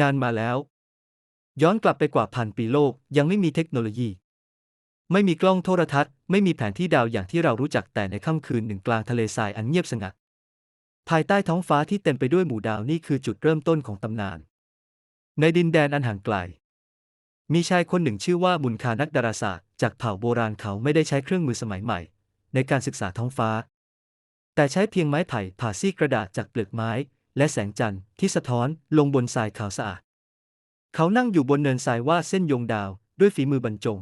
นานมาแล้ว ย้อนกลับไปกว่าพันปีโลกยังไม่มีเทคโนโลยี ไม่มีกล้องโทรทัศน์ ไม่มีแผนที่ดาวอย่างที่เรารู้จักแต่ในค่ำคืนหนึ่งกลางทะเลทรายอันเงียบสงัด ภายใต้ท้องฟ้าที่เต็มไปด้วยหมู่ดาวนี่คือจุดเริ่มต้นของตำนาน ในดินแดนอันห่างไกล มีชายคนหนึ่งชื่อว่าบุญคานักดาราศาสตร์ จากเผ่าโบราณเขาไม่ได้ใช้เครื่องมือสมัยใหม่ ในการศึกษาท้องฟ้า แต่ใช้เพียงไม้ไผ่ผ่าซี่กระดาษจากเปลือกไม้ และแสงจันทร์ที่สะท้อนลงบนทรายขาวสะอาด เขานั่งอยู่บนเนินทรายว่าดเส้นโยงดาวด้วยฝีมือบรรจง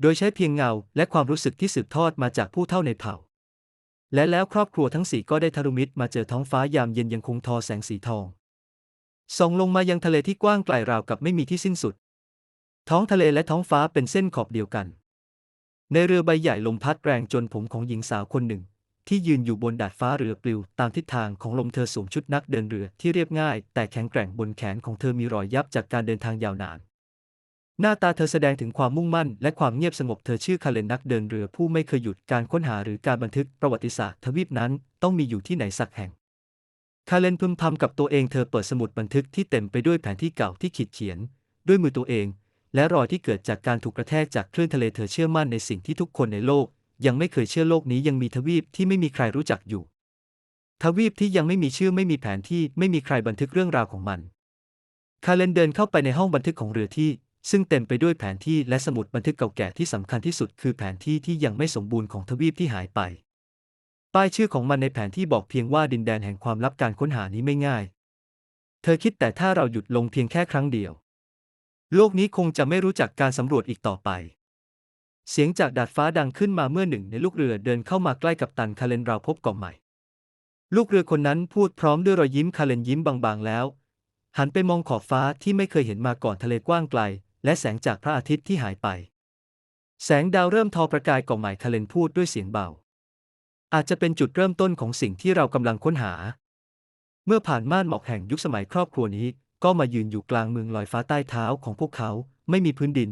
โดยใช้เพียงเงาและความรู้สึกที่สืบทอดมาจากผู้เฒ่าในเผ่า และแล้วครอบครัวทั้งสี่ก็ได้ทารุมิตรมาเจอท้องฟ้ายามเย็นยังคงทอแสงสีทอง ส่องลงมายังทะเลที่กว้างไกลราวกับไม่มีที่สิ้นสุด ท้องทะเลและท้องฟ้าเป็นเส้นขอบเดียวกัน ในเรือใบใหญ่ลมพัดแรงจนผมของหญิงสาวคนหนึ่ง ที่ยืนอยู่บนดาดฟ้าเรือปลิวตามทิศทางของลมเธอสวมชุดนักเดินเรือที่เรียบง่าย แต่แข็งแกร่งบนแขนของเธอมีรอยยับจากการเดินทางยาวนาน หน้าตาเธอแสดงถึงความมุ่งมั่น และความเงียบสงบเธอชื่อคาเลนนักเดินเรือผู้ไม่เคยหยุดการค้นหาหรือการบันทึกประวัติศาสตร์ทวีปนั้นต้องมีอยู่ที่ไหนสักแห่งคาเลนพึมพำกับตัวเองเธอเปิดสมุดบันทึกที่เต็มไปด้วยแผนที่เก่าที่ขีดเขียน ด้วยมือตัวเอง และรอยที่เกิดจากการถูกกระแทกจากคลื่นทะเลเธอเชื่อมั่นในสิ่งที่ทุกคนในโลก ยังไม่เคยเชื่อโลกนี้ยังมีทวีปที่ไม่มีใครรู้จักอยู่ ทวีปที่ยังไม่มีชื่อไม่มีแผนที่ไม่มีใครบันทึกเรื่องราวของมัน คาเลนเดินเข้าไปในห้องบันทึกของเรือที่ ซึ่งเต็มไปด้วยแผนที่และสมุดบันทึกเก่าแก่ที่สำคัญที่สุด คือแผนที่ที่ยังไม่สมบูรณ์ของทวีปที่หายไป ป้ายชื่อของมันในแผนที่บอกเพียงว่าดินแดนแห่งความลับการค้นหานี้ไม่ง่าย เธอคิดแต่ถ้าเราหยุดลงเพียงแค่ครั้งเดียว โลกนี้คงจะไม่รู้จักการสำรวจอีกต่อไป เสียงจากดาดฟ้าดังขึ้นมาเมื่อหนึ่งในลูกเรือเดินเข้ามาใกล้กับตันคาเลนเราพบกาะใหม่ ลูกเรือคนนั้นพูดพร้อมด้วยรอยยิ้มคาเลนยิ้มบางๆแล้ว หันไปมองขอบฟ้าที่ไม่เคยเห็นมาก่อนทะเลกว้างไกล และแสงจากพระอาทิตย์ที่หายไป แสงดาวเริ่มทอประกายกาะใหม่คาเลนพูดด้วยเสียงเบา อาจจะเป็นจุดเริ่มต้นของสิ่งที่เรากำลังค้นหา เมื่อผ่านม่านหมอกแห่งยุคสมัยครอบครัวนี้ ก็มายืนอยู่กลางเมืองลอยฟ้าใต้เท้าของพวกเขา ไม่มีพื้นดิน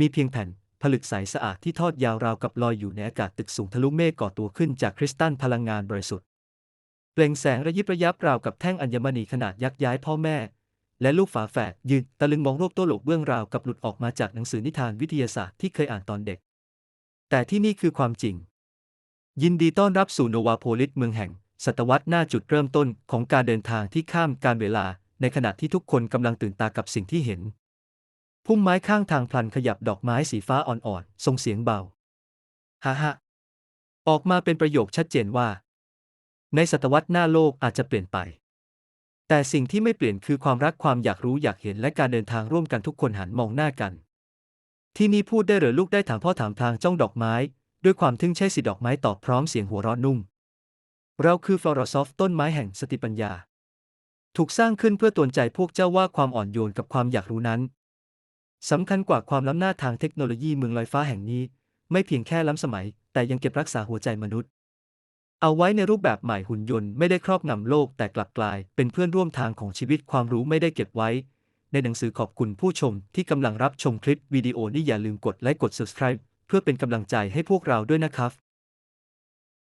มีเพียงแผ่น ลึกใสสะอาดที่ทอดยาวราวกับลอยอยู่ในอากาศตึกสูงทะลุเมฆก่อตัวขึ้นจากคริสตัลพลังงานบริสุทธิ์เปล่งแสงระยิบระยับราวกับแท่งอัญมณีขนาดยักษ์ย้ายพ่อแม่ และลูกฝาแฝดยืนตะลึงมองโลกโต้โลกเบื้องราวกับหลุดออกมาจากหนังสือนิทานวิทยาศาสตร์ที่เคยอ่านตอนเด็ก แต่ที่นี่คือความจริง ยินดีต้อนรับสู่โนวาโพลิสเมืองแห่ง ศตวรรษหน้าจุดเริ่มต้นของการเดินทางที่ข้ามการเวลา ในขณะที่ทุกคนกำลังตื่นตากับสิ่งที่เห็น พุ่มไม้ข้างทางพลันขยับดอกไม้สีฟ้าอ่อนๆส่งเสียงเบาฮ่าฮ่าออกมาเป็นประโยคชัดเจนว่า ในศตวรรษหน้าโลกอาจจะเปลี่ยนไป แต่สิ่งที่ไม่เปลี่ยนคือความรักความอยากรู้อยากเห็นและการเดินทางร่วมกันทุกคนหันมองหน้ากัน ที่นี่พูดได้หรือลูกได้ถามพ่อถามทางจ้องดอกไม้ ด้วยความทึ่งใช่สิดอกไม้ตอบพร้อมเสียงหัวเราะนุ่ม เราคือฟลอรซอฟต้นไม้แห่งสติปัญญา ถูกสร้างขึ้นเพื่อตวนใจพวกเจ้าว่าความอ่อนโยนกับความอยากรู้นั้น สำคัญกว่าความล้ำหน้าทางเทคโนโลยีเมืองลอยฟ้าแห่งนี้ ไม่เพียงแค่ล้ำสมัย แต่ยังเก็บรักษาหัวใจมนุษย์ เอาไว้ในรูปแบบใหม่หุ่นยนต์ไม่ได้ครอบงำโลกแต่กลับกลาย เป็นเพื่อนร่วมทางของชีวิตความรู้ไม่ได้เก็บไว้ ในหนังสือขอบคุณผู้ชมที่กำลังรับชมคลิปวิดีโอนี้อย่าลืมกดไลค์กด subscribe เพื่อเป็นกำลังใจให้พวกเราด้วยนะครับ